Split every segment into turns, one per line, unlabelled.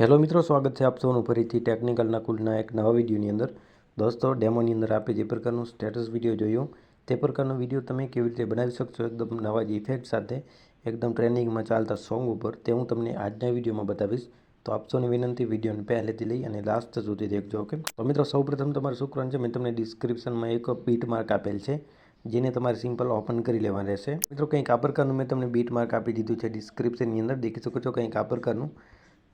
Hello મિત્રો, સ્વાગત છે આપ સૌનું ફરીથી ટેકનિકલના કુલના એક નવા વિડીયોની અંદર. દોસ્તો, ડેમોની અંદર આપે જે પ્રકારનું સ્ટેટસ વીડિયો જોયો, તે પ્રકારનો વીડિયો તમે કેવી રીતે બનાવી શકશો? એકદમ નવા જ ઇફેક્ટ સાથે, એકદમ ટ્રેનિંગમાં ચાલતા સોંગ ઉપર, તે હું તમને આજના વિડીયોમાં બતાવીશ. તો આપ વિનંતી વિડીયોને પહેલેથી લઈ અને લાસ્ટ સુધી દેખજો ઓકે તો મિત્રો, સૌપ્રથમ તમારું શું છે, મેં તમને ડિસ્ક્રિપ્શનમાં એક બીટ માર્ક આપેલ છે, જેને તમારે સિમ્પલ ઓપન કરી લેવાનું રહેશે. મિત્રો કંઈક આ પ્રકારનું મેં તમને બીટ માર્ક આપી દીધું છે ડિસ્ક્રિપ્શનની અંદર, દેખી શકો છો કંઈક આ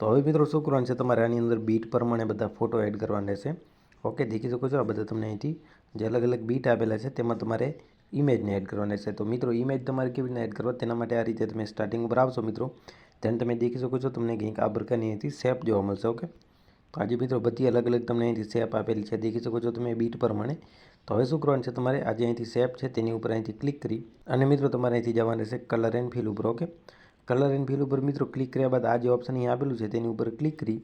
તો હવે મિત્રો શું છે, તમારે આની અંદર બીટ પ્રમાણે બધા ફોટો એડ કરવાના રહેશે. ઓકે દેખી શકો છો, આ બધા તમને અહીંથી જે અલગ અલગ બીટ આપેલા છે, તેમાં તમારે ઇમેજને એડ કરવાની રહેશે તો મિત્રો ઇમેજ તમારે કેવી રીતે એડ કરવા? તેના માટે આ રીતે તમે સ્ટાર્ટિંગ ઉપર આવશો મિત્રો. તેને તમે દેખી શકો છો, તમને કંઈક આ પ્રકારની અહીંથી શેપ જોવા મળશે ઓકે તો આજે મિત્રો બધી અલગ અલગ તમને અહીંથી શેપ આપેલી છે. દેખી શકો છો તમે બીટ પ્રમાણે. તો હવે શું કરવાનું છે તમારે? આજે અહીંથી શેપ છે તેની ઉપર અહીંથી ક્લિક કરી અને મિત્રો તમારે અહીંથી જવાનું રહેશે કલર એન્ડ ફિલ ઉપર ઓકે કલર એન્ડ ફિલ ઉપર મિત્રો ક્લિક કર્યા બાદ આ જે ઓપ્શન અહીં આપેલું છે તેની ઉપર ક્લિક કરી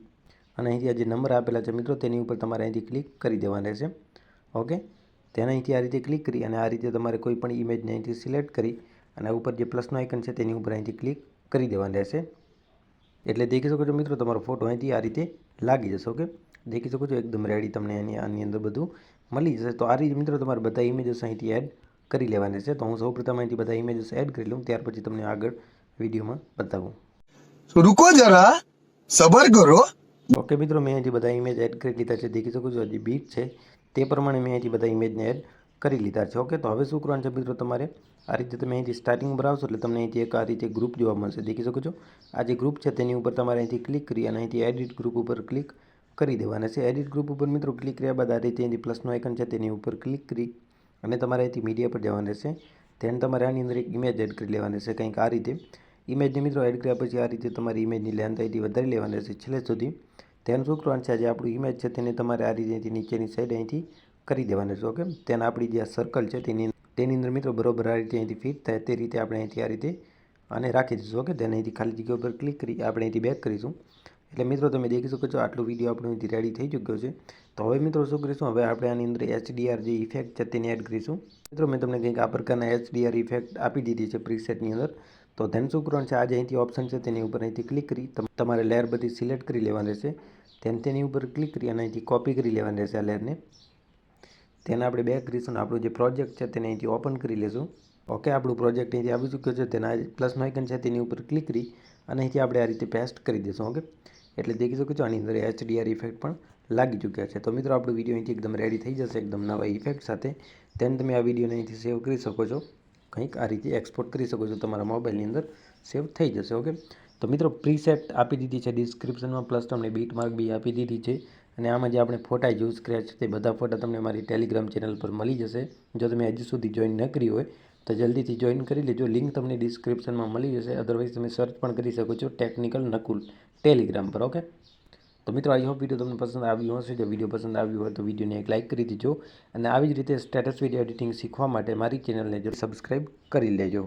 અને અહીંથી આ જે નંબર આપેલા છે મિત્રો તેની ઉપર તમારે અહીંથી ક્લિક કરી દેવાના રહેશે ઓકે તેને અહીંથી આ રીતે ક્લિક કરી અને આ રીતે તમારે કોઈ પણ ઇમેજને અહીંથી સિલેક્ટ કરી અને ઉપર જે પ્લસનું આઇકન છે તેની ઉપર અહીંથી ક્લિક કરી દેવાની રહેશે. એટલે દેખી શકો છો મિત્રો તમારો ફોટો અહીંથી આ રીતે લાગી જશે ઓકે દેખી શકો છો એકદમ રેડી તમને એની આની અંદર બધું મળી જશે. તો આ રીતે મિત્રો તમારે બધા ઇમેજીસ અહીંથી એડ કરી લેવાની રહેશે તો હું સૌપ્રથમ અહીંથી બધા ઇમેજીસ એડ કરી લઉં ત્યાર પછી તમને આગળ વિડીયોમાં બતાવું.
રૂકો જરા સબર કરો.
ઓકે મિત્રો મેં અહીંથી બધા ઇમેજ એડ કરી લીધા છે. દેખી શકો છો હજી બીટ છે. તે પ્રમાણે મેં અહીંથી બધા ઇમેજને એડ કરી લીધા છે. ઓકે, તો હવે શું કરવાનું છે મિત્રો તમારે? આ રીતે તમે અહીંથી સ્ટાર્ટિંગ ભરાવશો એટલે તમને અહીંથી એક આ રીતે ગ્રુપ જોવા મળશે. દેખી શકો છો? આ જે ગ્રુપ છે તેની ઉપર તમારે અહીંથી ક્લિક કરી અને અહીંથી એડિટ ગ્રુપ ઉપર ક્લિક કરી દેવાના છે. એડિટ ગ્રુપ ઉપર મિત્રો ક્લિક કર્યા બાદ આ રીતે અહીંથી પ્લસનો આઇકન છે તેની ઉપર ક્લિક કરી અને તમારે અહીંથી મીડિયા પર જવાનું રહેશે તેને તમારે આની અંદર એક ઇમેજ એડ કરી લેવાની રહેશે કંઈક આ રીતે. ઇમેજને મિત્રો એડ કર્યા પછી આ રીતે તમારી ઇમેજની લેન્થ અહીંથી વધારી લેવાની રહેશે છેલ્લે સુધી. તેનું શું કરવાનું છે? આજે આપણું ઇમેજ છે તેને તમારે આ રીતે નીચેની સાઈડ અહીંથી કરી દેવાના છે ઓકે તેના આપણી જે આ સર્કલ છે, તેની તેની અંદર મિત્રો બરોબર આ રીતે અહીંથી ફિટ થાય તે રીતે આપણે અહીંથી આ રીતે આને રાખી દઈશું ઓકે તેને અહીંથી ખાલી જગ્યા ઉપર ક્લિક કરી આપણે અહીંથી બેક કરીશું. એટલે મિત્રો તમે દેખી શકો છો આટલો વીડિયો આપણો અહીંથી રેડી થઈ ચૂક્યો છે. તો હવે મિત્રો શું કરીશું? હવે આપણે આની અંદર એચડીઆર જે ઇફેક્ટ છે તેને એડ કરીશું. મિત્રો મેં તમને કંઈક આ પ્રકારના એચડીઆર ઇફેક્ટ આપી દીધી છે પ્રીસેટની અંદર. તો ધેન શું કરવાનું છે, આ જે અહીંથી ઓપ્શન છે તેની ઉપર અહીંથી ક્લિક કરી તમારે લેયર બધી સિલેક્ટ કરી લેવાની રહેશે. ધેન તેની ઉપર ક્લિક કરી અને અહીંથી કોપી કરી લેવાની રહેશે આ લેયરને તેને આપણે બેક કરીશું અને આપણું જે પ્રોજેક્ટ છે તેને અહીંથી ઓપન કરી લેશું. ઓકે આપણું પ્રોજેક્ટ અહીંથી આવી ચૂક્યો છે. તેના પ્લસનો આઇકન છે તેની ઉપર ક્લિક કરી અને અહીંથી આપણે આ રીતે પેસ્ટ કરી દઈશું ઓકે એટલે દેખી શકો છો, આની અંદર એચડીઆર ઇફેક્ટ પણ લાગી ચૂક્યા છે. તો મિત્રો, આપણો વીડિયો અહીંથી એકદમ રેડી થઈ જશે, એકદમ નવા ઇફેક્ટ સાથે. તેને તમે આ વિડીયોને અહીંથી સેવ કરી શકો છો. કંઈક આ રીતે એક્સપોર્ટ કરી શકો છો. તમારા મોબાઈલની અંદર સેવ થઈ જશે ઓકે તો મિત્રો પ્રીસેટ આપી દીધી છે ડિસ્ક્રિપ્શનમાં પ્લસ તમને બીટ માર્ક બી આપી દીધી છે. અને આમાં જે આપણે ફોટા યુઝ કર્યા છે તે બધા ફોટા તમને મારી ટેલિગ્રામ ચેનલ પર મળી જશે. જો તમે હજી સુધી જોઈન ન કરી હોય, તો જલ્દીથી જોઈન કરી લેજો. લિંક તમને ડિસ્ક્રિપ્શનમાં મળી જશે. અદરવાઇઝ તમે સર્ચ પણ કરી શકો છો ટેકનિકલ નકુલ ટેલિગ્રામ પર ઓકે તો મિત્રો આઈ હોપ વીડિયો તમને પસંદ આવ્યું હશે. જો વીડિયો પસંદ આવ્યું હોય, તો વિડીયોને એક લાઇક કરી દીજો. અને આવી જ રીતે સ્ટેટસ વીડિયો એડિટિંગ શીખવા માટે મારી ચેનલને જો સબસ્ક્રાઈબ કરી લેજો.